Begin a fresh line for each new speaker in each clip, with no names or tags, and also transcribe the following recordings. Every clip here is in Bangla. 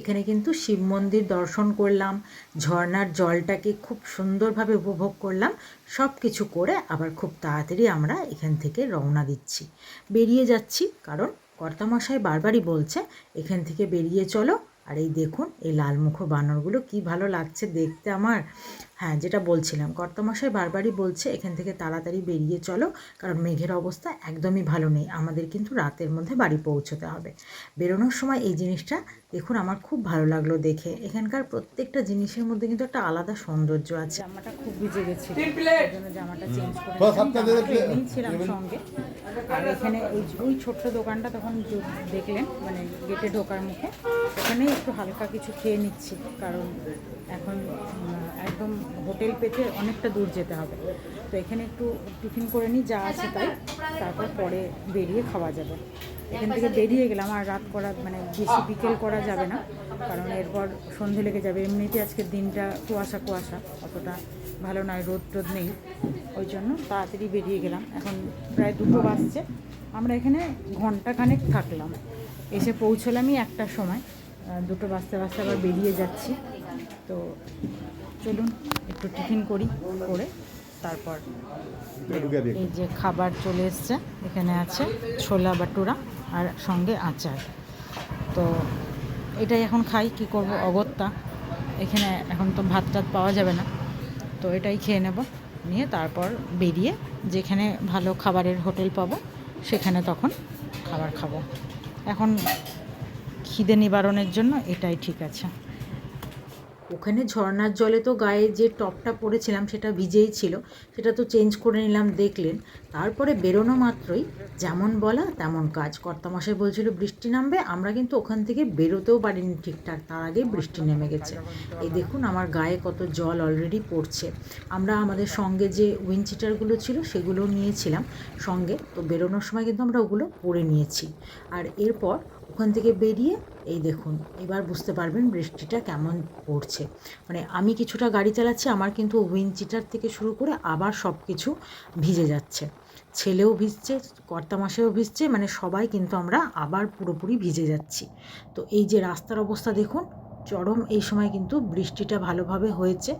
এখানে কিন্তু শিব মন্দির দর্শন করলাম ঝর্নার জলটাকে খুব সুন্দরভাবে উপভোগ করলাম সব কিছু করে আবার খুব তাড়াতাড়ি আমরা এখান থেকে রওনা দিচ্ছি। বেরিয়ে যাচ্ছি, কারণ কর্তামশাই বারবারই বলছে, এখান থেকে বেরিয়ে চলো। আর এই দেখুন, এই লালমুখো বানরগুলো কি ভালো লাগছে দেখতে আমার। হ্যাঁ যেটা বলছিলাম। কর্তামশাই বারবারই বলছে এখান থেকে তাড়াতাড়ি বেরিয়ে চলো কারণ মেঘের অবস্থা একদমই ভালো নেই। আমাদের কিন্তু রাতের মধ্যে বাড়ি পৌঁছতে হবে। বেরোনোর সময় এই জিনিসটা দেখুন আমার খুব ভালো লাগল দেখে। এখানকার প্রত্যেকটা জিনিসের মধ্যে কিন্তু একটা আলাদা সৌন্দর্য আছে। জামাটা খুব ভিজে গেছে। জন্য জামাটা চেঞ্জ করে ছিলাম সঙ্গে। আর এখানে ওই ওই ছোট্ট দোকানটা তখন দেখলেন মানে গেটে ঢোকার মুখে ওখানে একটু হালকা কিছু খেয়ে নিচ্ছি কারণ এখন একদম হোটেল পেতে অনেকটা দূর যেতে হবে। তো এখানে একটু টিফিন করে নিই, যা আছে তাই। তারপর পরে বেরিয়ে খাওয়া যাবে। এখান থেকে বেরিয়ে গেলাম, আর রাত করা মানে বেশি বিকেল করা যাবে না। কারণ এরপর সন্ধে লেগে যাবে। এমনিতে আজকের দিনটা কুয়াশা কুয়াশা। অতটা ভালো নয়, রোদ টোদ নেই। ওই জন্য তাড়াতাড়ি বেরিয়ে গেলাম। এখন প্রায় দুটো বাজছে। আমরা এখানে ঘন্টাখানেক থাকলাম। এসে পৌঁছলামই একটার সময়। দুটো বাজতে বাজতে আবার বেরিয়ে যাচ্ছি। তো চলুন একটু টিফিন করি করে তারপর এই যে খাবার চলে এসছে এখানে আছে ছোলা বাটুরা আর সঙ্গে আচার। তো এটাই এখন খাই কি করব? অগত্যা। এখানে এখন তো ভাত টাত পাওয়া যাবে না। তো এটাই খেয়ে নেব। নিয়ে তারপর বেরিয়ে যেখানে ভালো খাবারের হোটেল পাবো সেখানে তখন খাবার খাব। এখন খিদে নিবারণের জন্য এটাই ঠিক আছে। ওখানে ঝর্নার জলে তো গায়ে যে টপটা পরেছিলাম সেটা ভিজেই ছিল, সেটা তো চেঞ্জ করে নিলাম, দেখলেন। তারপরে বেরোনো মাত্রই যেমন বলা তেমন কাজ। কর্তামশাই বলছিল, বৃষ্টি নামবে, আমরা কিন্তু ওখান থেকে বেরোতেও পারিনি ঠিকঠাক। তার আগে বৃষ্টি নেমে গেছে। এই দেখুন, আমার গায়ে কত জল অলরেডি পড়ছে। আমরা আমাদের সঙ্গে যে উইনচিটারগুলো ছিল সেগুলো নিয়েছিলাম সঙ্গে। তো বেরোনোর সময় কিন্তু আমরা ওগুলো পরে নিয়েছি। আর এরপর ওখান থেকে বেরিয়ে, এই দেখুন, এবার বুঝতে পারবেন বৃষ্টিটা কেমন পড়ছে। মানে আমি কিছুটা গাড়ি চালাচ্ছি, আমার কিন্তু উইনচিটার থেকে শুরু করে আবার সব কিছু ভিজে যাচ্ছে। ছেলেও ভিজছে কর্তামাসেও ভিজছে মানে সবাই কিন্তু আমরা আবার পুরোপুরি ভিজে যাচ্ছি। তো এই যে রাস্তার অবস্থা দেখুন, চরম এই সময় কিন্তু বৃষ্টিটা ভালোভাবে হয়েছে।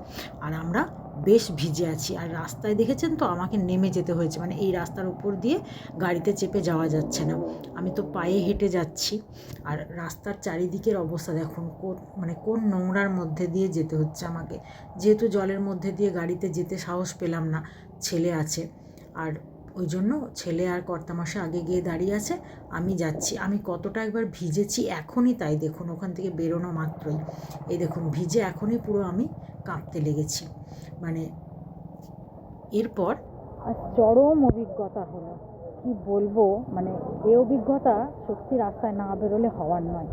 আর আমরা বেশ ভিজে আছি। আর রাস্তায় দেখেছেন তো, আমাকে নেমে যেতে হয়েছে। মানে এই রাস্তার উপর দিয়ে গাড়িতে চেপে যাওয়া যাচ্ছে না। আমি তো পায়ে হেঁটে যাচ্ছি। আর রাস্তার চারিদিকের অবস্থা দেখুন, কোন মানে কোন নোংরার মধ্যে দিয়ে যেতে হচ্ছে আমাকে। যেহেতু জলের মধ্যে দিয়ে গাড়িতে যেতে সাহস পেলাম না, ছেলে আছে। আর ওই জন্য ছেলে আর কর্তামাসে আগে গিয়ে দাঁড়িয়ে আছে, আমি যাচ্ছি। আমি কতটা একবার ভিজেছি এখনই তাই দেখুন, ওখান থেকে বেরোনো মাত্রই। এই দেখুন, ভিজে এখনই পুরো আমি কাঁপতে লেগেছি। মানে এরপর চরম অভিজ্ঞতা হলো। কি বলব? মানে এ অভিজ্ঞতা সত্যি রাস্তায় না বেরোলে হওয়ার নয়।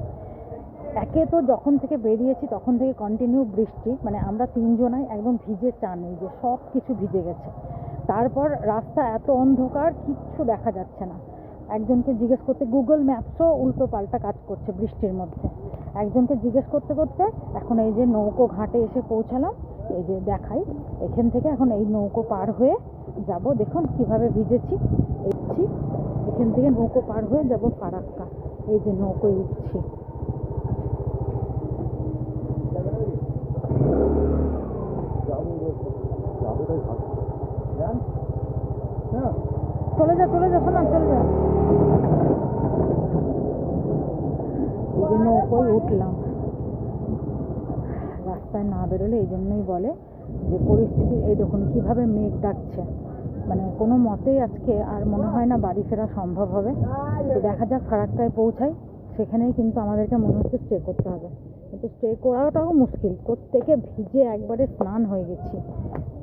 একে তো যখন থেকে বেরিয়েছি তখন থেকে কন্টিনিউ বৃষ্টি। মানে আমরা তিনজনাই একদম ভিজে চান, এই যে সব কিছু ভিজে গেছে। তারপর রাস্তা এত অন্ধকার, কিচ্ছু দেখা যাচ্ছে না। একজনকে জিজ্ঞেস করতে গুগল ম্যাপসও উল্টো পাল্টা কাজ করছে বৃষ্টির মধ্যে। একজনকে জিজ্ঞেস করতে করতে এখন এই যে নৌকো ঘাটে এসে পৌঁছালাম, এই যে দেখাই, এখান থেকে এখন এই নৌকো পার হয়ে যাব। দেখুন কীভাবে ভিজেছি, এসছি, এখান থেকে নৌকো পার হয়ে যাব ফারাক্কা। এই যে নৌকোয় উঠছি। চলে যা চলে যা শোনা চলে যা এই উঠলাম রাস্তায় না বেরোলে এই জন্যই বলে যে পরিস্থিতি এই দেখুন কীভাবে মেঘ ডাকছে। মানে কোনো মতেই আজকে আর মনে হয় না বাড়ি ফেরা সম্ভব হবে। তো দেখা যাক ফারাক্কায় পৌঁছাই সেখানেই কিন্তু আমাদেরকে মনে হচ্ছে স্টে করতে হবে। কিন্তু স্টে করাটাও মুশকিল। প্রত্যেকে ভিজে একবারে স্নান হয়ে গেছি।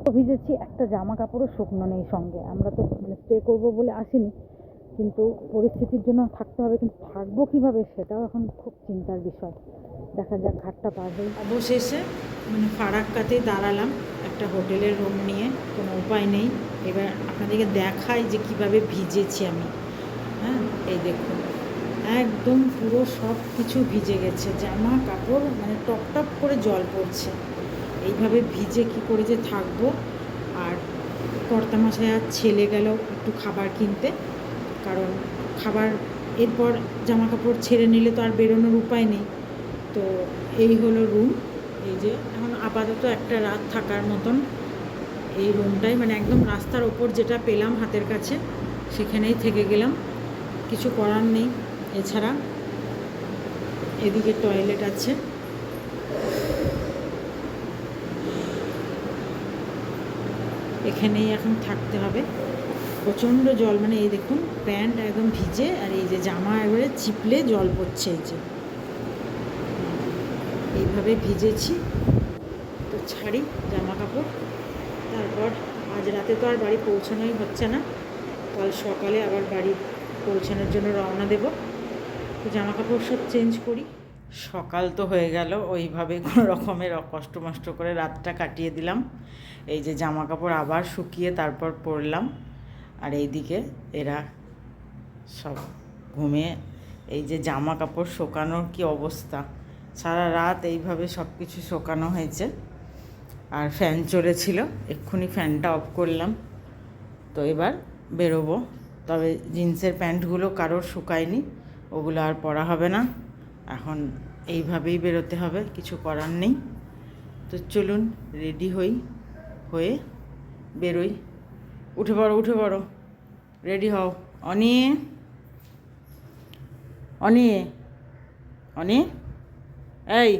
তো ভিজেছি, একটা জামা কাপড়ও শুকনো নেই সঙ্গে। আমরা তো মানে স্টে করব বলে আসিনি, কিন্তু পরিস্থিতির জন্য থাকতে হবে, কিন্তু থাকব কীভাবে সেটাও এখন খুব চিন্তার বিষয়। দেখা যাক, ঘাটটা পার হয়ে অবশেষে মানে ফারাক্কাতেই দাঁড়ালাম একটা হোটেলের রুম নিয়ে, কোনো উপায় নেই। এবার আপনাদেরকে দেখাই যে কীভাবে ভিজেছি আমি। হ্যাঁ এই দেখুন। একদম পুরো সব কিছু ভিজে গেছে, জামা, কাপড় মানে টপ টপ করে জল পড়ছে। এইভাবে ভিজে কি করে যে থাকব? আর কর্তামশাই আর ছেলে গেল একটু খাবার কিনতে, কারণ খাবার এরপর জামা কাপড় ছেড়ে নিলে তো আর বেরোনোর উপায় নেই। তো এই হলো রুম এই যে এখন আপাতত একটা রাত থাকার মতন। এই রুমটাই মানে একদম রাস্তার ওপর যেটা পেলাম হাতের কাছে, সেখানেই থেকে গেলাম। কিছু করার নেই। এছাড়া এদিকে টয়লেট আছে। এখানেই এখন থাকতে হবে। প্রচণ্ড জল মানে এই দেখুন, প্যান্ট একদম ভিজে আর এই যে জামা একবারে চিপলে জল পড়ছে এই যে। এইভাবে ভিজেছি। তো ছাড়ি জামা কাপড়। তারপর আজ রাতে তো আর বাড়ি পৌঁছানোই হচ্ছে না। কাল সকালে আবার বাড়ি পৌঁছানোর জন্য রওনা দেব। তো জামা কাপড় সব চেঞ্জ করি। সকাল তো হয়ে গেল, ওইভাবে কোনো রকমের কষ্ট মষ্ট করে রাতটা কাটিয়ে দিলাম। এই যে জামা কাপড় আবার শুকিয়ে তারপর পরলাম। আর এইদিকে এরা সব ঘুমিয়ে, এই যে জামা কাপড় শোকানোর কি অবস্থা? সারা রাত এইভাবে সব কিছু শোকানো হয়েছে। আর ফ্যান চলেছিল এক্ষুনি ফ্যানটা অফ করলাম। তো এবার বেরোবো। তবে জিন্সের প্যান্টগুলো কারোর শুকায়নি। ওগুলো আর পড়া হবে না। এখন এইভাবেই বেরোতে হবে, কিছু করার নেই। তো চলুন, রেডি হই, হয়ে বেরোই। উঠে পড়ো উঠে পড়ো। রেডি হও। অনি অনি অনি এই,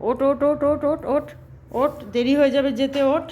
ওট ওট ওট ওট ওট ওট ওট। দেরি হয়ে যাবে যেতে ওঠ